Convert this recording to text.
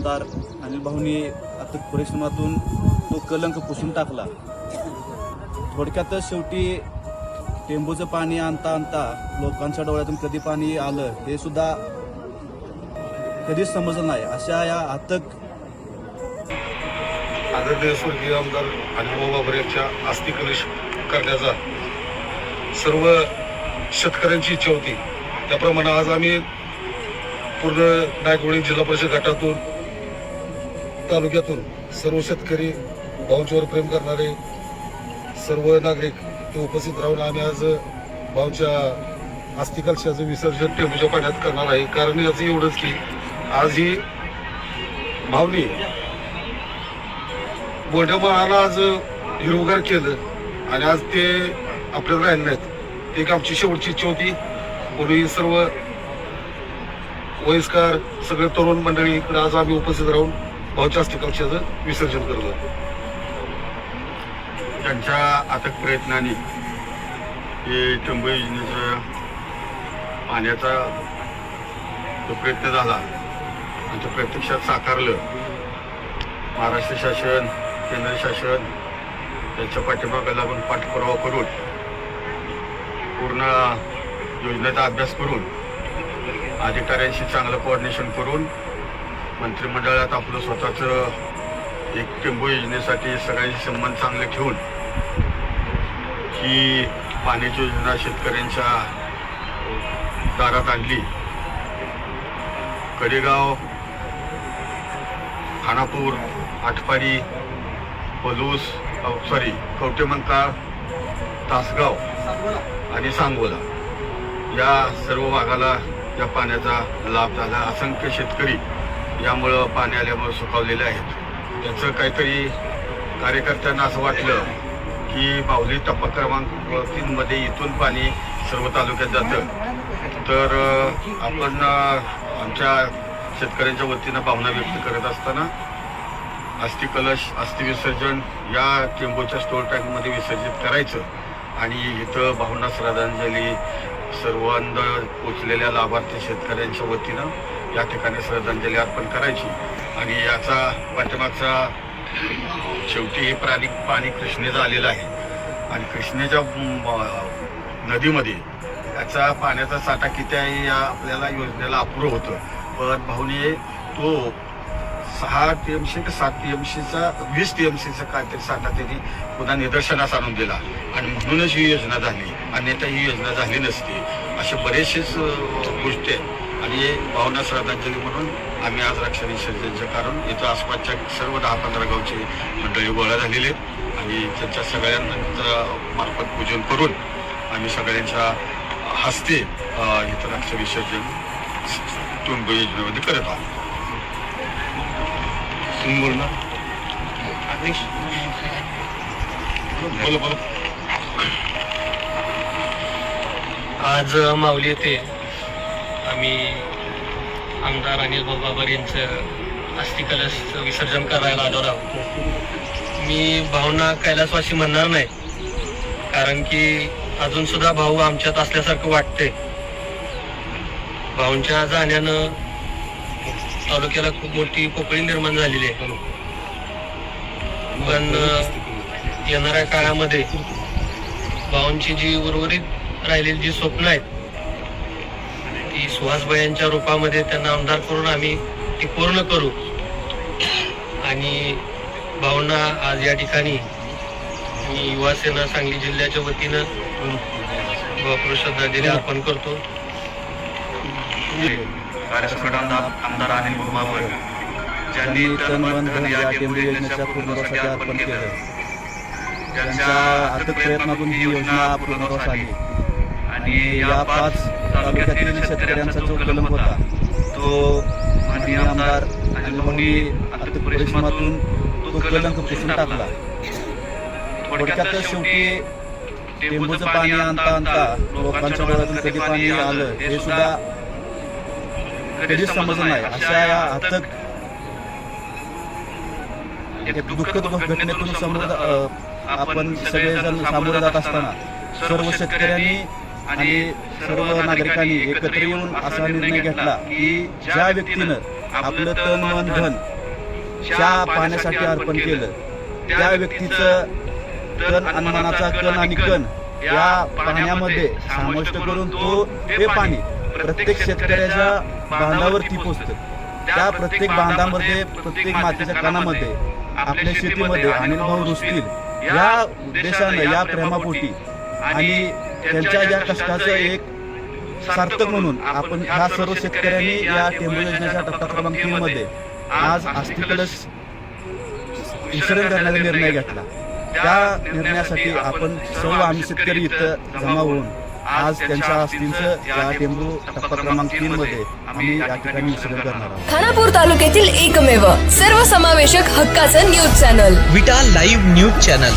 आमदार अनिल भाऊनी अथक परिश्रमातून तो कलंक पुसून टाकला. थोडक्यातच शेवटी टेंबूचं पाणी आणता आणता लोकांच्या डोळ्यातून कधी पाणी आलं हे सुद्धा कधीच समजलं नाही. अशा या अथक आदरणीय स्वर्गीय आमदार अनिल बाबर यांच्या अस्थि कलश करण्याचा सर्व शेतकऱ्यांची इच्छा होती. त्याप्रमाणे आज आम्ही पूर्ण नायकवडी जिल्हा परिषद गटातून तालुक्यातून सर्व शेतकरी भाऊंच्यावर प्रेम करणारे सर्व नागरिक ते उपस्थित राहून आम्ही आज भाऊच्या अस्थिकलशाचं विसर्जन टेंबूच्या पाण्यात करणार आहे. कारण याचं एवढंच की आज ही भावनी मोठ्या महाला आज हिरोगार केलं आणि आज ते आपल्याला राहिले नाहीत. एक आमची शेवटची इच्छा होती. पूर्वी सर्व वयस्कर सगळे तरुण मंडळी इकडे आज आम्ही उपस्थित राहून भाऊच्या कक्षाचं विसर्जन करतो त्यांच्या अथक प्रयत्नाने हे टंबू योजनेचं पाण्याचा जो प्रयत्न झाला आणि तो प्रत्यक्षात साकारलं महाराष्ट्र शासन केंद्र शासन त्यांच्या पाठीमागे लागून पाठपुरावा करून पूर्ण योजनेचा अभ्यास करून अधिकाऱ्यांशी चांगलं कोऑर्डिनेशन करून मंत्रिमंडळात आपलं स्वतःचं एक टेंबू योजनेसाठी सगळ्यांशी संबंध चांगले ठेवून ही पाण्याची योजना शेतकऱ्यांच्या दारात आणली. कडेगाव खानापूर आटपाडी पलूस सॉरी कवटेमंका तासगाव आणि सांगोला या सर्व भागाला या पाण्याचा लाभ झाला. असंख्य शेतकरी यामुळं पाणी आल्यामुळं सुखावलेले आहेत. त्याचं काहीतरी कार्यकर्त्यांना असं वाटलं की माऊली टप्पा क्रमांक तीनमध्ये इथून पाणी सर्व तालुक्यात जातं. तर आपण आमच्या शेतकऱ्यांच्या वतीनं भावना व्यक्त करत असताना अस्थि कलश अस्थि विसर्जन या टेंबूच्या स्टोर टँकमध्ये विसर्जित करायचं आणि इथं भावना श्रद्धांजली सर्वांना पोचलेल्या लाभार्थी शेतकऱ्यांच्या वतीनं या ठिकाणी श्रद्धांजली अर्पण करायची. आणि याचा पाठीमागचा शेवटी हे प्राणी पाणी कृष्णेचं आलेलं आहे. आणि कृष्णेच्या नदीमध्ये याचा पाण्याचा साठा किती आहे या आपल्याला योजनेला अपुरं होतं पण भाऊने तो सहा टी एम सी सात टी एम सीचा वीस टी एम सीचा काहीतरी साठा त्यांनी पुन्हा निदर्शनास आणून दिला. आणि म्हणूनच ही योजना झाली. अन्यथा ही योजना झाली नसती. असे बरेचसेच गोष्टी आहेत. आणि हे भावना श्रद्धांजली म्हणून आम्ही आज रक्षा विसर्जनचं कारण इथं आसपासच्या सर्व दहा पंधरा गावची मंडळी गोळा झालेली आहेत. आणि त्यांच्या सगळ्यांचं मार्फत पूजन करून आम्ही सगळ्यांच्या हस्ते इथं रक्षा विसर्जन टुंब योजनेमध्ये करत आहोत. बोला बोला आज माऊली येथे आम्ही आमदार अनिल भाऊ बाबर यांचं अस्थिकलशचं विसर्जन करायला आलो आहोत. मी भावना कैलासवासी म्हणणार नाही कारण की अजून सुद्धा भाऊ आमच्यात असल्यासारखं वाटते भाऊंच्या जाण्यानं तालुक्याला खूप मोठी पोकळी निर्माण झालेली आहे. पण येणाऱ्या काळामध्ये भाऊंची जी उर्वरित राहिलेली जी स्वप्न आहेत ती सुहासबाईंच्या रूपामध्ये त्यांना आमदार करून आम्ही ती पूर्ण करू. आणि भावना आज या ठिकाणी मी युवा सेना सांगली जिल्ह्याच्या वतीनं भावपूर श्रद्धांजली अर्पण करतो. आमदार अनिल तन या योजनेच्या पूर्णत्वासाठी अर्पण केलं. त्यांच्या अथक प्रयत्नातून ही योजना आली आणि या पाच तालुक्यातील शेतकऱ्यांचा जो कलम होता तो माननीय आमदार भाऊंनी अथक परिश्रमातून तो कलंक पुसून टाकला? थोडक्यातच शेवटी टेंबूचं पाणी आणता आणता लोकांच्या डोळ्यातून कधी पाणी आलं हे सुद्धा कधीच समजलं नाही. अशा या एक दुःखद घटनेतून समोर आपण सगळेजण सामोरे जात असताना सर्व शेतकऱ्यांनी आणि सर्व नागरिकांनी एकत्र येऊन असा निर्णय घेतला की ज्या व्यक्तीनं आपलं तन मन धन त्या पाण्यासाठी अर्पण केलं. त्या व्यक्तीचं तन मनाचा कण आणि कण या पाण्यामध्ये समाविष्ट करून तो ते पाणी प्रत्येक शेतकऱ्याच्या बांधावरती पोचतं त्या प्रत्येक बांधामध्ये प्रत्येक मातीच्या कणामध्ये आपल्या शेतीमध्ये अनिल भाऊ रुजतील या उद्देशानं या प्रेमापोटी आणि त्यांच्या या कष्टाचं एक सार्थक म्हणून आपण ह्या सर्व शेतकऱ्यांनी या टेंबू योजनेच्या टप्पा क्रमांक तीन मध्ये आज अस्थिकलश विसर्जन करण्याचा निर्णय घेतला. त्या निर्णयासाठी आपण सर्व आम्ही शेतकरी इथं जमा होऊन आज त्यांच्या अस्थींचं या टेंबू टप्पा क्रमांक तीन मध्ये आम्ही या ठिकाणी विसर्जन करणार आहोत. खानापूर तालुक्यातील एकमेव सर्वसमावेशक हक्काचं news channel. Vita live news channel.